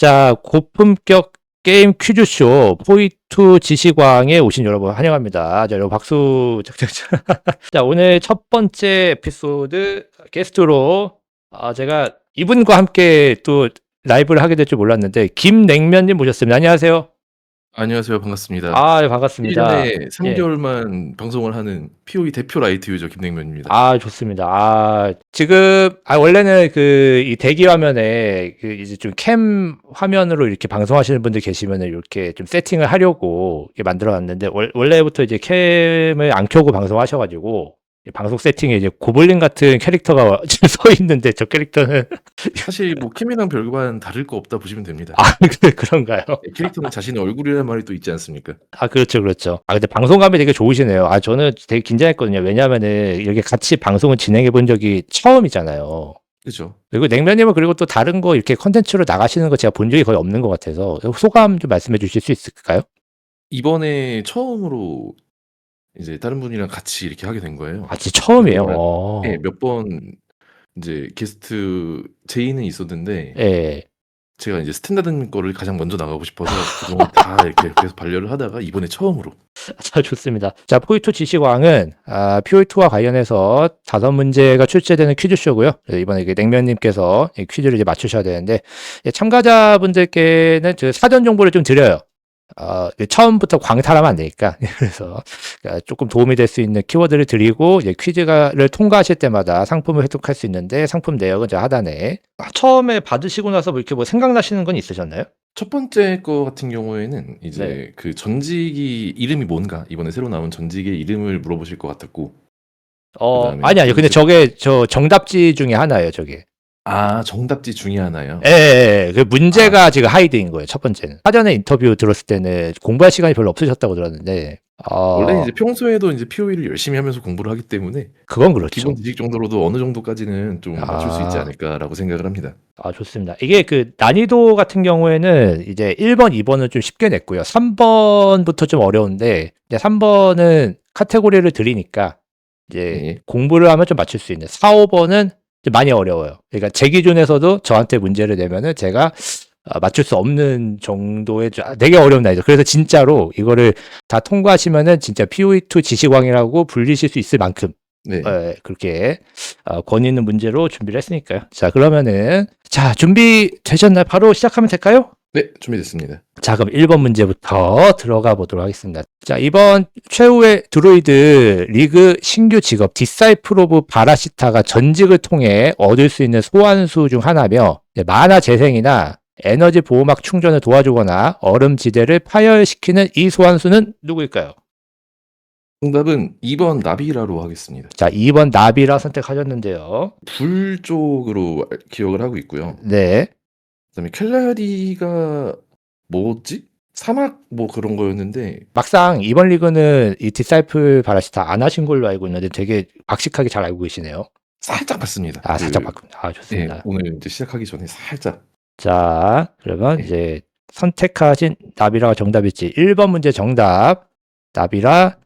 자, 고품격 게임 퀴즈쇼 포이투 지시광에 오신 여러분 환영합니다. 자, 여러분 박수 착착착. 자, 오늘 첫 번째 에피소드 게스트로 아, 제가 이분과 함께 또 라이브를 하게 될 줄 몰랐는데 김냉면님 모셨습니다. 안녕하세요. 안녕하세요. 반갑습니다. 아, 예, 반갑습니다. 1년에 3개월만 방송을 하는 POE 대표 라이트 유저 김냉면입니다. 아, 좋습니다. 아, 지금, 아, 원래는 그, 이 대기 화면에, 그, 이제 좀 캠 화면으로 이렇게 방송하시는 분들 계시면은 이렇게 좀 세팅을 하려고 이렇게 만들어 놨는데, 월, 원래부터 이제 캠을 안 켜고 방송하셔 가지고, 이 방송 세팅에 이제 고블린 같은 캐릭터가 서 있는데, 저 캐릭터는, 사실 뭐 캠이랑 별반 다를 거 없다 보시면 됩니다. 아, 그- 그런가요? 네, 캐릭터는 자신의 얼굴이라는 말이 또 있지 않습니까? 아, 그렇죠, 그렇죠. 아, 근데 방송감이 되게 좋으시네요. 아, 저는 되게 긴장했거든요. 왜냐하면은, 이렇게 같이 방송을 진행해 본 적이 처음이잖아요. 그죠? 그리고 냉면님은 그리고 또 다른 거 이렇게 컨텐츠로 나가시는 거 제가 본 적이 거의 없는 것 같아서 소감 좀 말씀해 주실 수 있을까요? 이번에 처음으로 이제 다른 분이랑 같이 이렇게 하게 된 거예요. 아, 진짜 처음이에요. 그거는- 어. 네, 몇번 이제 게스트 제의는 있었는데 예. 제가 이제 스탠다드 거를 가장 먼저 나가고 싶어서 그동안 다 이렇게 계속 반려를 하다가 이번에 처음으로 자, 좋습니다. 자, 포이투 지시광은 아, POE2와 관련해서 다섯 문제가 출제되는 퀴즈쇼고요. 이번에 이게 냉면님께서 이 퀴즈를 이제 맞추셔야 되는데 예, 참가자분들께는 저 사전 정보를 좀 드려요. 어, 그 처음부터 광탈하면 안 되니까 그래서 그러니까 조금 도움이 될 수 있는 키워드를 드리고 이제 퀴즈를 통과하실 때마다 상품을 획득할 수 있는데 상품 내역은 저 하단에 아, 처음에 받으시고 나서 뭐 이렇게 뭐 생각나시는 건 있으셨나요? 첫 번째 거 같은 경우에는 이제 네. 그 전직이 이름이 뭔가 이번에 새로 나온 전직의 이름을 물어보실 것 같았고 어, 그다음에 아니 아니요. 근데 이제- 저게 저 정답지 중에 하나예요, 저게. 아 정답지 중에 하나요. 예, 예, 예. 그 문제가 지금 하이드인 거예요, 첫 번째는. 사전에 인터뷰 들었을 때는 공부할 시간이 별로 없으셨다고 들었는데, 어, 원래 이제 평소에도 이제 POE를 열심히 하면서 공부를 하기 때문에 그건 그렇죠. 기본 지식 정도로도 어느 정도까지는 좀 맞출 수 있지 아. 않을까라고 생각을 합니다. 아, 좋습니다. 이게 그 난이도 같은 경우에는 이제 1번, 2번은 좀 쉽게 냈고요. 3번부터 좀 어려운데, 이제 3번은 카테고리를 드리니까, 이제 네. 공부를 하면 좀 맞출 수 있는. 4, 5번은 좀 많이 어려워요. 그러니까 제 기준에서도 저한테 문제를 내면은 제가 아, 맞출 수 없는 정도의 좀- 아, 되게 어려운 난이도. 그래서 진짜로 이거를 다 통과하시면은 진짜 POE2 지시광이라고 불리실 수 있을 만큼 네. 예, 그렇게 어, 권위 있는 문제로 준비를 했으니까요. 자, 그러면은 자, 준비 되셨나요? 바로 시작하면 될까요? 네 준비됐습니다. 자, 그럼 1번 문제부터 들어가 보도록 하겠습니다. 자, 이번 최후의 드로이드 리그 신규 직업 디사이플 오브 바라시타가 전직을 통해 얻을 수 있는 소환수 중 하나며 만화 재생이나 에너지 보호막 충전을 도와주거나 얼음 지대를 파열시키는 이 소환수는 누구일까요? 정답은 2번 나비라로 하겠습니다. 자, 2번 나비라 선택하셨는데요. 불 쪽으로 알- 기억을 하고 있고요. 네. 그다음에 켈라리가 뭐지? 사막 뭐 그런 거였는데 막상 이번 리그는 이 디사이플 바라시타 안 하신 걸로 알고 있는데 되게 박식하게 잘 알고 계시네요. 살짝 봤습니다. 아, 살짝 그- 바꾼다. 아, 네, 좋습니다. 오늘 이제 시작하기 전에 살짝 자, 그러면 네. 이제 선택하신 나비라가 정답일지 1번 문제 정답. 나비라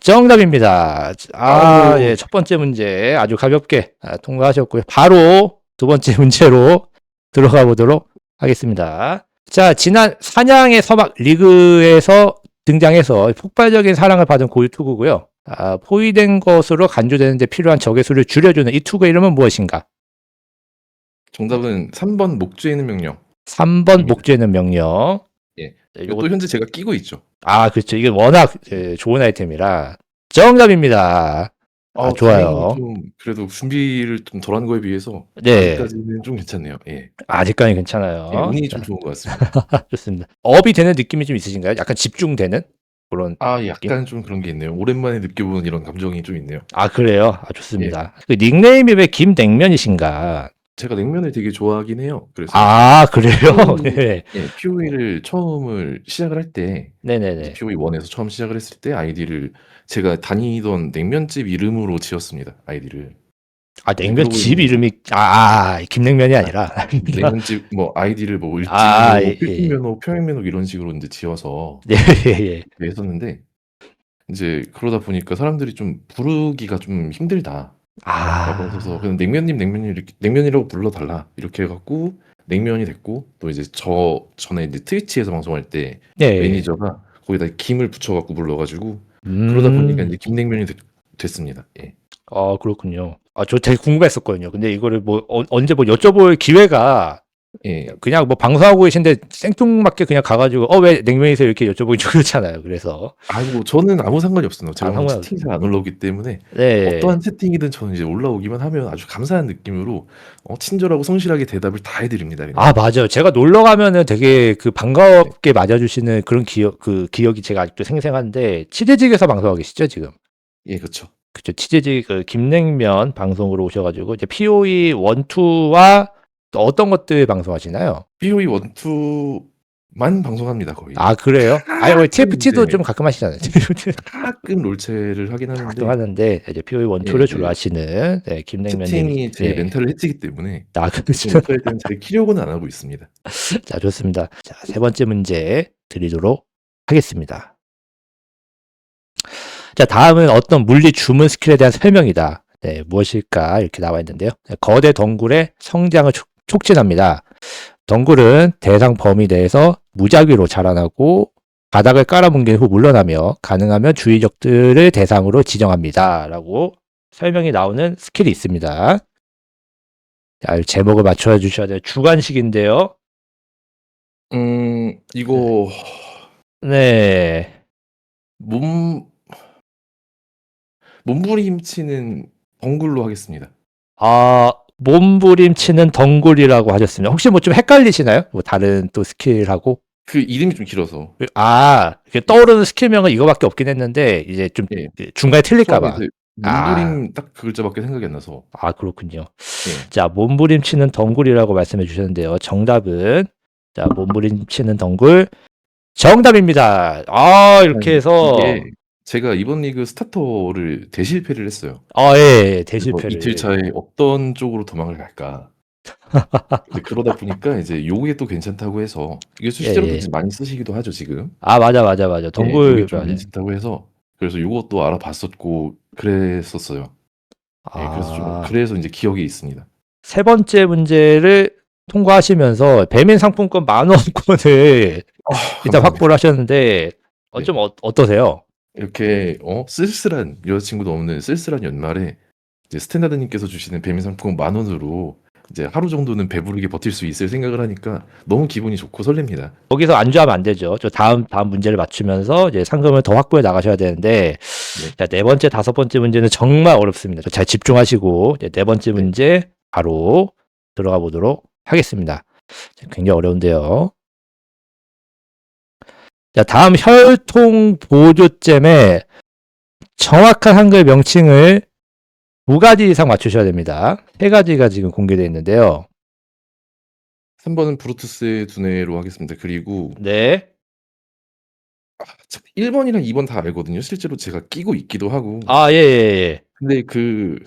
정답입니다. 아, 아유. 예, 첫 번째 문제 아주 가볍게 아, 통과하셨고요. 바로 두 번째 문제로 들어가 보도록 하겠습니다. 자, 지난 사냥의 서막 리그에서 등장해서 폭발적인 사랑을 받은 고유 투구고요. 아, 포위된 것으로 간주되는데 필요한 적의 수를 줄여주는 이 투구의 이름은 무엇인가? 정답은 3번 목죄는 명령. 3번 목죄는 명령. 예. 또 현재 제가 끼고 있죠. 아, 그렇죠. 이게 워낙 예, 좋은 아이템이라 정답입니다. 아, 좋아요. 다행히 좀 그래도 준비를 좀 덜 한 거에 비해서 네. 아직까지는 좀 괜찮네요. 예. 아직까지 괜찮아요. 예, 운이 자, 좀 좋은 것 같습니다. 좋습니다. 업이 되는 느낌이 좀 있으신가요? 약간 집중되는 그런. 아, 약간 좀 그런 게 있네요. 오랜만에 느껴보는 이런 감정이 좀 있네요. 아, 그래요? 아, 좋습니다. 예. 그 닉네임이 왜 김냉면이신가? 제가 냉면을 되게 좋아하긴 해요. 그래서 아, 그래요? 음. 네. 예, POE를 처음을 시작을 할때 네네네. POE 1에서 처음 시작을 했을 때 아이디를 제가 다니던 냉면집 이름으로 지었습니다. 아이디를. 아, 냉면 집 이름이, 아, 아, 김냉면이 아니라. 냉면집 뭐 아이디를 뭐 일진면호, 아, 예, 예. 필진면호, 평행면호 이런 식으로 이제 지어서 네, 예, 예. 했었는데 이제 그러다 보니까 사람들이 좀 부르기가 좀 힘들다. 라고 아, 하셔서 그냥 냉면님 냉면님 이렇게 냉면이라고 불러달라 이렇게 해갖고 냉면이 됐고 또 이제 저 전에 이제 트위치에서 방송할 때 네. 매니저가 거기다 김을 붙여 갖고 불러 가지고 음. 그러다 보니까 이제 김냉면이 됐, 됐습니다. 예. 아, 그렇군요. 아, 저 되게 궁금했었거든요. 근데 이거를 뭐 어, 언제 뭐 여쭤볼 기회가 예. 그냥 뭐 방송하고 계신데 생뚱맞게 그냥 가가지고 어 왜 냉면이세요 이렇게 여쭤보기 좀 그렇잖아요. 그래서 아이고 저는 아무 상관이 없습니다. 제가 아, 상관 채팅이 잘안 올라오기 때문에 네. 어떠한 채팅이든 저는 이제 올라오기만 하면 아주 감사한 느낌으로 어, 친절하고 성실하게 대답을 다 해드립니다. 그냥. 아 맞아요. 제가 놀러 가면은 되게 그 반갑게 맞아주시는 그런 기억 그 기억이 제가 아직도 생생한데 치즈직에서 방송하고 계시죠 지금? 예, 그렇죠. 그죠 치즈직 그 김냉면 방송으로 오셔가지고 이제 POE 1, 2와 또 어떤 것들 방송하시나요? BOE 1, 2만 방송합니다 거의. 아 그래요? 아니 뭐 TFT도 네. 좀 가끔 하시잖아요. 가끔 롤체를 하긴 하는데 가끔 하는데 이제 POE 1, 2를 예, 주로 예. 하시는 네, 김냉면님. 채팅이 제 네. 멘탈을 해치기 때문에 아 그렇죠. 멘탈 때문에 잘 키려고는 안 하고 있습니다. 자, 좋습니다. 자, 세 번째 문제 드리도록 하겠습니다. 자, 다음은 어떤 물리 주문 스킬에 대한 설명이다. 네, 무엇일까? 이렇게 나와 있는데요. 네, 거대 덩굴의 성장을 촉- 촉진합니다. 덩굴은 대상 범위 내에서 무작위로 자라나고 바닥을 깔아뭉갠 후 물러나며 가능하면 주의적들을 대상으로 지정합니다. 라고 설명이 나오는 스킬이 있습니다. 자, 제목을 맞춰 주셔야 돼요. 주관식인데요. 음 이거 네. 몸 몸부림치는 덩굴로 하겠습니다. 아, 몸부림치는 덩굴이라고 하셨습니다. 혹시 뭐 좀 헷갈리시나요? 뭐 다른 또 스킬하고? 그 이름이 좀 길어서 아, 떠오르는 스킬명은 이거밖에 없긴 했는데 이제 좀 예. 중간에 틀릴까봐. 아. 몸부림 딱그 글자밖에 생각이 안 나서 아, 그렇군요. 예. 자, 몸부림치는 덩굴이라고 말씀해 주셨는데요. 정답은 자, 몸부림치는 덩굴 정답입니다. 아, 이렇게 해서 이게 제가 이번 리그 스타터를 대실패를 했어요. 아, 예, 예, 그래서 대실패를. 이틀 차에 어떤 쪽으로 도망을 갈까. 그러다 보니까 이제 요게 또 괜찮다고 해서 이게 실제로 예, 예. 도 많이 쓰시기도 하죠 지금. 아, 맞아, 맞아, 맞아. 예, 좀 맞아요. 괜찮다고 해서 그래서 요것도 알아봤었고 그랬었어요. 예, 그래서 좀 아. 그래서 이제 기억에 있습니다. 세 번째 문제를 통과하시면서 배민 상품권 만 원권을 일단 감사합니다. 확보를 하셨는데 어, 네. 좀 어, 어떠세요? 이렇게 어 쓸쓸한 여자친구도 없는 쓸쓸한 연말에 이제 스탠다드 님께서 주시는 배민 상품권 만 원으로 이제 하루 정도는 배부르게 버틸 수 있을 생각을 하니까 너무 기분이 좋고 설렙니다. 거기서 안주하면 안 되죠. 저 다음 다음 문제를 맞추면서 이제 상금을 더 확보해 나가셔야 되는데 네. 자, 네 번째, 다섯 번째 문제는 정말 어렵습니다. 잘 집중하시고 이제 네 번째 문제 바로 들어가 보도록 하겠습니다. 자, 굉장히 어려운데요. 자, 다음 혈통 보조잼의 정확한 한글 명칭을 두 가지 이상 맞추셔야 됩니다. 세 가지가 지금 공개되어 있는데요. 3번은 브루투스의 두뇌로 하겠습니다. 그리고 네. 1번이랑 2번 다 알거든요. 실제로 제가 끼고 있기도 하고. 아, 예, 예, 예. 근데 그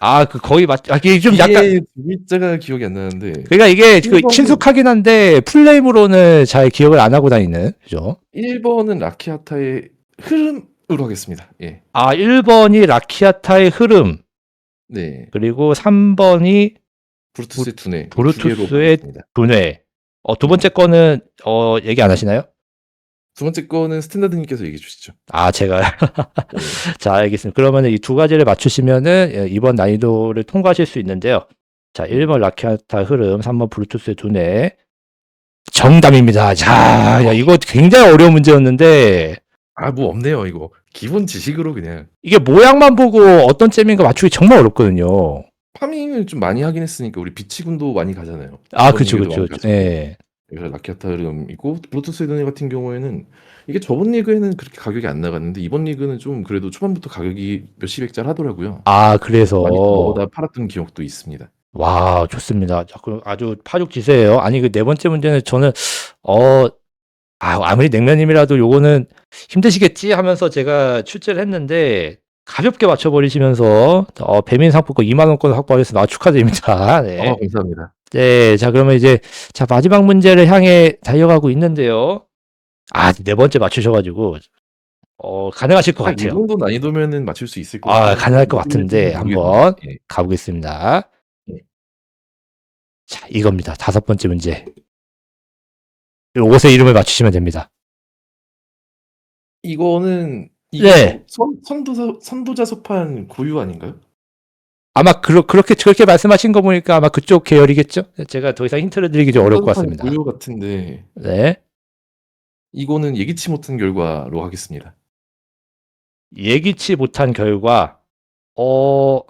아, 그 거의 맞, 아, 이게 좀 약간, 글자가 기억이 안 나는데 그러니까 이게 그 1번은 친숙하긴 한데 플레임으로는 잘 기억을 안 하고 다니는, 그죠? 1번은 라키아타의 흐름으로 하겠습니다. 예. 아, 1번이 라키아타의 흐름, 네. 그리고 3번이 브루투스의 두뇌. 브루투스의 두 개로 하겠습니다. 분해. 어, 두 번째 거는, 어, 얘기 안 하시나요? 두 번째 거는 스탠다드님께서 얘기해 주시죠. 아, 제가. 네. 자, 알겠습니다. 그러면 이 두 가지를 맞추시면은 예, 이번 난이도를 통과하실 수 있는데요. 자, 1번 라키아타 흐름, 3번 블루투스의 두뇌. 정답입니다. 자, 야, 이거 굉장히 어려운 문제였는데, 아, 뭐 없네요, 이거. 기본 지식으로 그냥 이게 모양만 보고 어떤 잼인가 맞추기 정말 어렵거든요. 파밍을 좀 많이 하긴 했으니까 우리 비치군도 많이 가잖아요. 아, 그쵸, 그쵸, 많 이 그쵸. 가지고. 예. 그래서 라키아타 흐름이고 브루투스의 두뇌 같은 경우에는 이게 저번 리그에는 그렇게 가격이 안 나갔는데 이번 리그는 좀 그래도 초반부터 가격이 몇십액짜리 하더라고요. 아, 그래서. 많이 넣어다 팔았던 기억도 있습니다. 와, 좋습니다. 자, 그럼 아주 파죽지세예요. 아니, 그 네 번째 문제는 저는, 어, 아, 아무리 냉면님이라도 요거는 힘드시겠지 하면서 제가 출제를 했는데, 가볍게 맞춰버리시면서, 어, 배민 상품권 2만 원권 확보하셨습니다. 아, 축하드립니다. 네. 아, 감사합니다. 네, 자, 그러면 이제, 자, 마지막 문제를 향해 달려가고 있는데요. 아, 네 번째 맞추셔가지고, 어, 가능하실 것딱이 같아요. 정도 난이도면은 맞출 수 있을 것 아, 같아요. 가능할 것 같은데, 모르겠는데. 한번 예. 가보겠습니다. 자, 이겁니다. 다섯 번째 문제. 옷의 이름을 맞추시면 됩니다. 이거는 이게 네. 선, 선도자 선도자 소판 고유 아닌가요? 아마 그러, 그렇게 그렇게 말씀하신 거 보니까 아마 그쪽 계열이겠죠? 제가 더 이상 힌트를 드리기 좀 어려울 것 선도자 소판 같습니다. 고유 같은데 네. 이거는 예기치 못한 결과로 하겠습니다. 예기치 못한 결과, 어,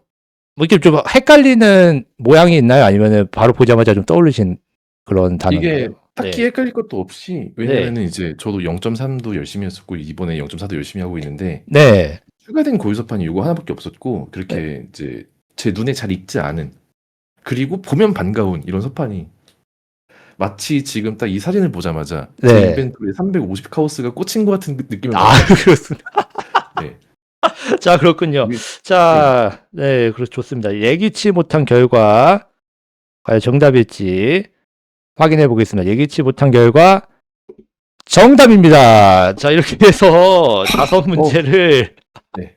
뭐 이렇게 좀 헷갈리는 모양이 있나요? 아니면은 바로 보자마자 좀 떠올리신 그런 단어인가요? 이게 딱히 네. 헷갈릴 것도 없이 왜냐면은 이제 저도 0.3도 열심히 했었고 이번에 0.4도 열심히 하고 있는데 네. 추가된 고유소판이 이거 하나밖에 없었고 그렇게 네. 이제 제 눈에 잘 익지 않은 그리고 보면 반가운 이런 소판이 마치 지금 딱 이 사진을 보자마자 네. 제 인벤토리에 350 카오스가 꽂힌 것 같은 그 느낌을 아, 그렇습니다. 네. 자, 그렇군요. 이게- 자, 네, 그렇 좋습니다. 예기치 못한 결과, 과연 정답일지 확인해 보겠습니다. 예기치 못한 결과, 정답입니다. 자, 이렇게 해서 다섯 문제를 네.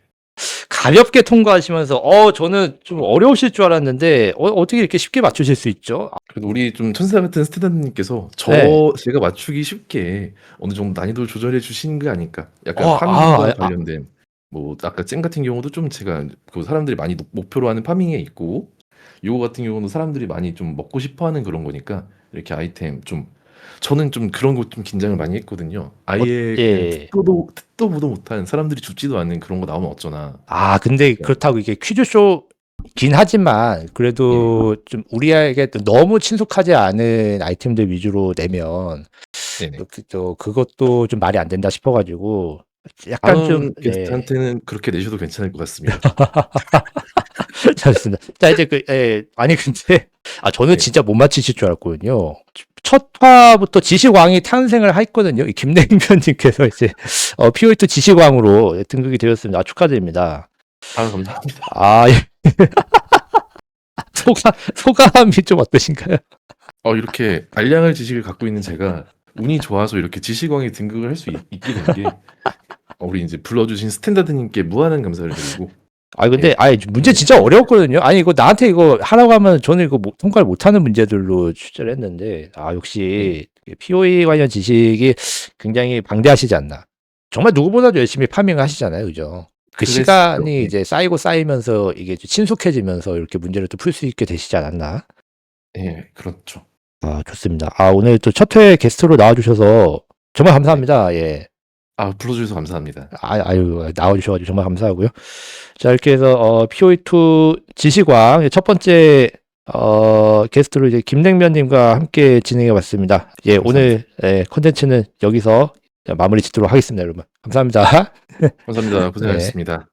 가볍게 통과하시면서, 어, 저는 좀 어려우실 줄 알았는데, 어, 어떻게 이렇게 쉽게 맞추실 수 있죠? 그래도 우리 좀 천사 같은 스테단님께서 저 네. 제가 맞추기 쉽게 어느 정도 난이도를 조절해 주신 게 아닐까. 약간 어, 파밍과 아, 아. 관련된 뭐 아까 잼 같은 경우도 좀 제가 그 사람들이 많이 노- 목표로 하는 파밍에 있고 요거 같은 경우는 사람들이 많이 좀 먹고 싶어하는 그런 거니까 이렇게 아이템 좀 저는 좀 그런 거 좀 긴장을 많이 했거든요. 아예 예. 그냥 듣도 듣도 보도 못한 사람들이 죽지도 않는 그런 거 나오면 어쩌나. 아, 근데 그렇다고 이게 퀴즈쇼긴 하지만 그래도 좀 우리에게 또 너무 친숙하지 않은 아이템들 위주로 내면 네네. 그- 또 그것도 좀 말이 안 된다 싶어가지고 약간 좀 다음 네, 게스트한테는 그렇게 내셔도 괜찮을 것 같습니다. 잘했습니다. 자 이제 그 예, 아니 근데 아 저는 네. 진짜 못 맞히실 줄 알았거든요. 첫 화부터 지식왕이 탄생을 했거든요. 이 김냉면님께서 이제 어, POE2 지식왕으로 등극이 되었습니다. 아, 축하드립니다. 아 감사합니다. 아 예. 소감 소감이 좀 어떠신가요? 어, 이렇게 알량할 지식을 갖고 있는 제가 운이 좋아서 이렇게 지식왕에 등극을 할 수 있게 된 게 우리 이제 불러주신 스탠다드님께 무한한 감사를 드리고 아 근데 아니 문제 진짜 어려웠거든요. 아니 이거 나한테 이거 하라고 하면 저는 이거 못- 통과를 못하는 문제들로 출제를 했는데 아 역시 POE 관련 지식이 굉장히 방대하시지 않나. 정말 누구보다도 열심히 파밍을 하시잖아요, 그죠? 그. 시간이 네. 이제 쌓이고 쌓이면서 이게 좀 친숙해지면서 이렇게 문제를 또 풀 수 있게 되시지 않았나? 예 그렇죠. 아 좋습니다. 아 오늘 또 첫 회 게스트로 나와주셔서 정말 감사합니다. 예. 아 불러주셔서 감사합니다. 아, 아유, 나와주셔가지고 정말 감사하고요. 자, 이렇게 해서, 어, POE2 지시광 첫 번째, 어, 게스트로 이제 김냉면님과 함께 진행해 봤습니다. 예, 오늘, 예, 컨텐츠는 여기서 마무리 짓도록 하겠습니다, 여러분. 감사합니다. 감사합니다. 고생하셨습니다.